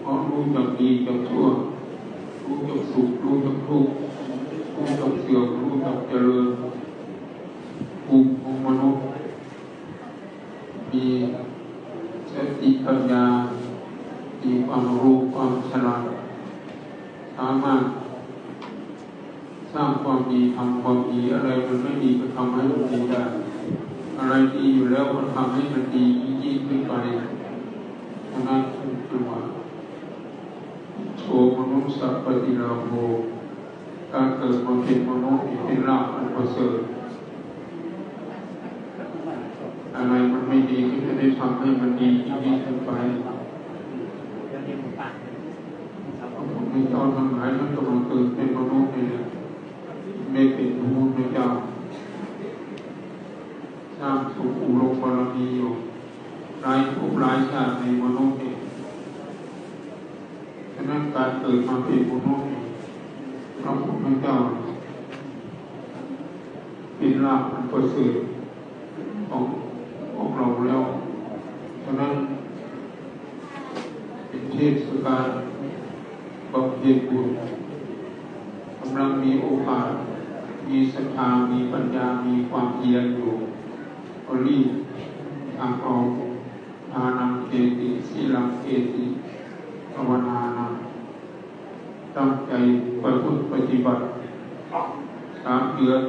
เพราะรู้จักดีจักชั่วรู้จักสุขรู้จักทุกข์รู้จักเสื่อมรู้จักเจริญภูมิของมนุษย์มีสติปัญญามีความรู้ความฉลาดสามารถสร้างความดีทำความดีอะไรมันไม่ดีก็ทำให้มันดีได้อะไรดีอยู่แล้วก็ทำให้มันดียิ่งขึ้นไปฉะนั้นคือว่า มนุษย์สัพพติลาโภการเกิดมาเป็นมนุษย์นี่เป็นลาภอันประเสริฐอะไรมันไม่ดีก็จะได้ทำให้มันดียิ่งขึ้นไปผมไม่ชอบทั้งหายท่านกำลังเกิดเป็นมนุษย์นี่แหละไม่เป็นพระพุทธเจ้าสร้างสุขอุรมบารมีอยู่หลายภพหลายชาติในมนุษย์นี่ฉะนั้นการเกิดมาเป็นมนุษย์พระพุทธเจ้าเป็นลาภอันประเสริฐของของเราแล้วฉะนั้นเป็นเทศกาลบำเพ็ญบุญกำลังมีโอกาส มีศรัทธามีปัญญา มีความเพียรอยู่ก็รีบทางเอาทานังเกติสีลังเกติภาวนานัง ตั้งใจปพฤติปฏิบัติสามเดือน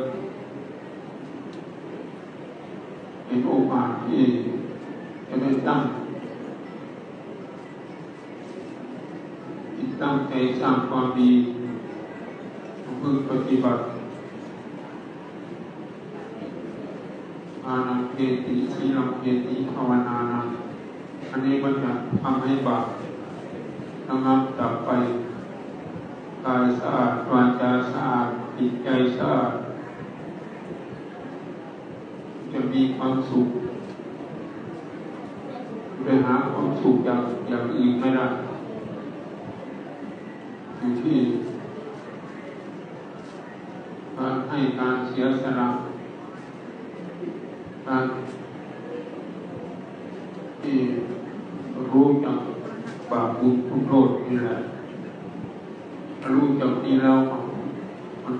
เป็นโอกาสที่จะได้ตั้งตั้งใจสร้างความดีประพฤติปฏิบัติอานังเกติสีลังเกติภาวนานังอันนี้มันจะทำให้บาประงับดับไป กายสะอาดวาจาสะอาดจิตใจสะอาดจะมีความสุขไปหาความสุขอย่างอย่างอื่นไม่ได้อยู่ที่การให้การเสียสละการที่รู้จักบาปบุญคุณโทษนี่แหละ รู้จักนี้แล้วมัน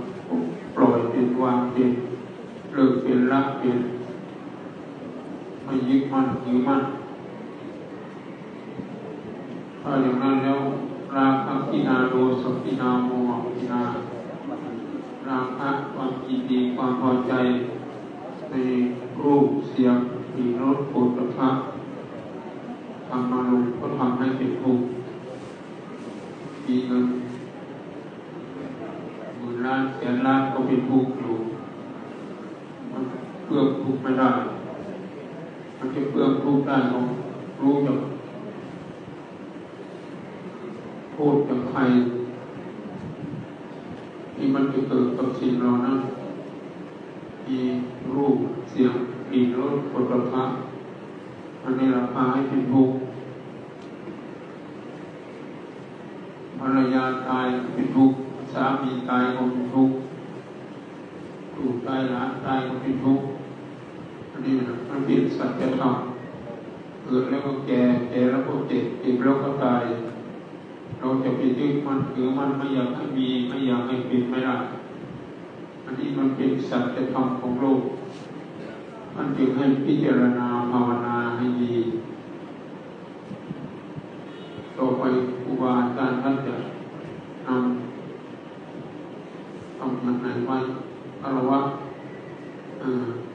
ปล่อยเป็นวางเป็นเลิกเป็นรักเป็นไม่ยึดมั่นถือมั่นถ้าอย่างนั้นแล้วราคะกินาโดสกินาโมหกินาราคะความยินดีความพอใจในรูปเสียงกลิ่นรสโผฏฐัพพะทำมาลงก็ทำให้เป็นทุกข์มีเงินหมื่นล้านแสน ล้านก็เป็นทุกข์อยู่มันเพื่อทุกข์ไม่ได้ มันจะเพื่อทุกข์ได้ต้องรู้จักโทษจากใครที่มันจะเกิดกับสิ่งเหล่านั้นมีรูปเสียงกลิ่นรสผลิตภัณฑ์อันนี้เราคาให้เป็นทุกข์ภรรยาตายเป็นทุกข์สามีตายก็เป็นทุกข์ กตายหลานตายก็เป็นทุกข์อันนี้นะมันเป็นสัจธรรมเกิดแล้วก็แก่แก่แล้วก็เจ็บเจ็บแล้วก็ตาย เราจะไปยึดมันถือมันไม่อยากให้มีไม่อยากให้เป็นไม่ได้อันนี้มันเป็นสัจธรรมของโลกมันจึงให้พิจารณาภาวนาให้ดีต่อไปครูบาอาจารย์ท่านจะนำทำอย่างไหนไว้ 啊 don't.